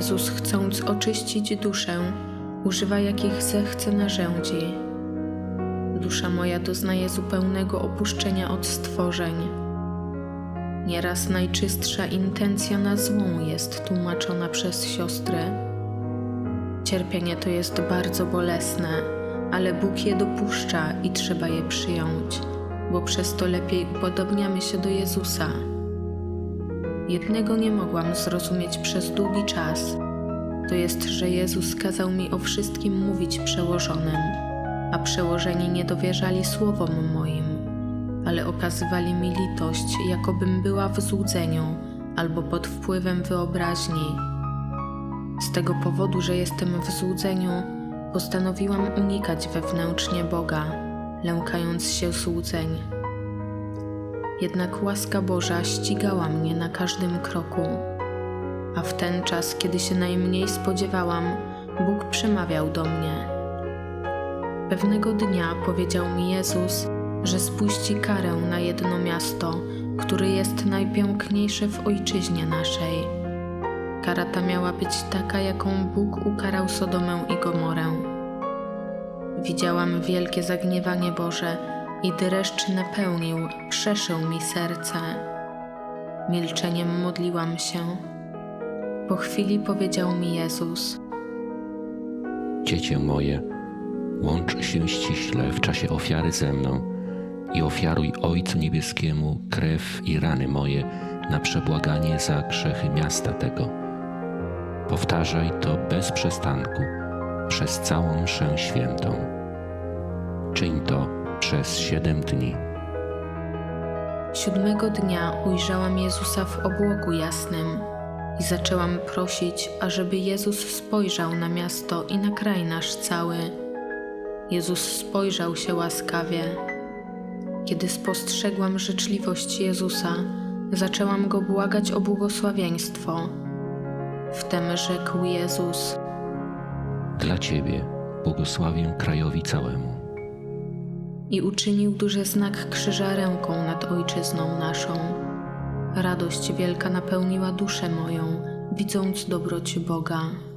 Jezus, chcąc oczyścić duszę, używa jakich zechce narzędzi. Dusza moja doznaje zupełnego opuszczenia od stworzeń. Nieraz najczystsza intencja na złą jest tłumaczona przez siostry. Cierpienie to jest bardzo bolesne, ale Bóg je dopuszcza i trzeba je przyjąć, bo przez to lepiej upodobniamy się do Jezusa. Jednego nie mogłam zrozumieć przez długi czas. To jest, że Jezus kazał mi o wszystkim mówić przełożonym, a przełożeni nie dowierzali słowom moim, ale okazywali mi litość, jakobym była w złudzeniu albo pod wpływem wyobraźni. Z tego powodu, że jestem w złudzeniu, postanowiłam unikać wewnętrznie Boga, lękając się złudzeń. Jednak łaska Boża ścigała mnie na każdym kroku, a w ten czas, kiedy się najmniej spodziewałam, Bóg przemawiał do mnie. Pewnego dnia powiedział mi Jezus, że spuści karę na jedno miasto, które jest najpiękniejsze w ojczyźnie naszej. Kara ta miała być taka, jaką Bóg ukarał Sodomę i Gomorę. Widziałam wielkie zagniewanie Boże i dreszcz napełnił, przeszył mi serce. Milczeniem modliłam się. Po chwili powiedział mi Jezus: Dziecię moje, łącz się ściśle w czasie ofiary ze mną i ofiaruj Ojcu Niebieskiemu krew i rany moje na przebłaganie za grzechy miasta tego. Powtarzaj to bez przestanku przez całą mszę świętą. Czyń to przez siedem dni. Siódmego dnia ujrzałam Jezusa w obłoku jasnym i zaczęłam prosić, ażeby Jezus spojrzał na miasto i na kraj nasz cały. Jezus spojrzał się łaskawie. Kiedy spostrzegłam życzliwość Jezusa, zaczęłam go błagać o błogosławieństwo. Wtem rzekł Jezus: Dla Ciebie błogosławię krajowi całemu. I uczynił duży znak krzyża ręką nad ojczyzną naszą. Radość wielka napełniła duszę moją, widząc dobroć Boga.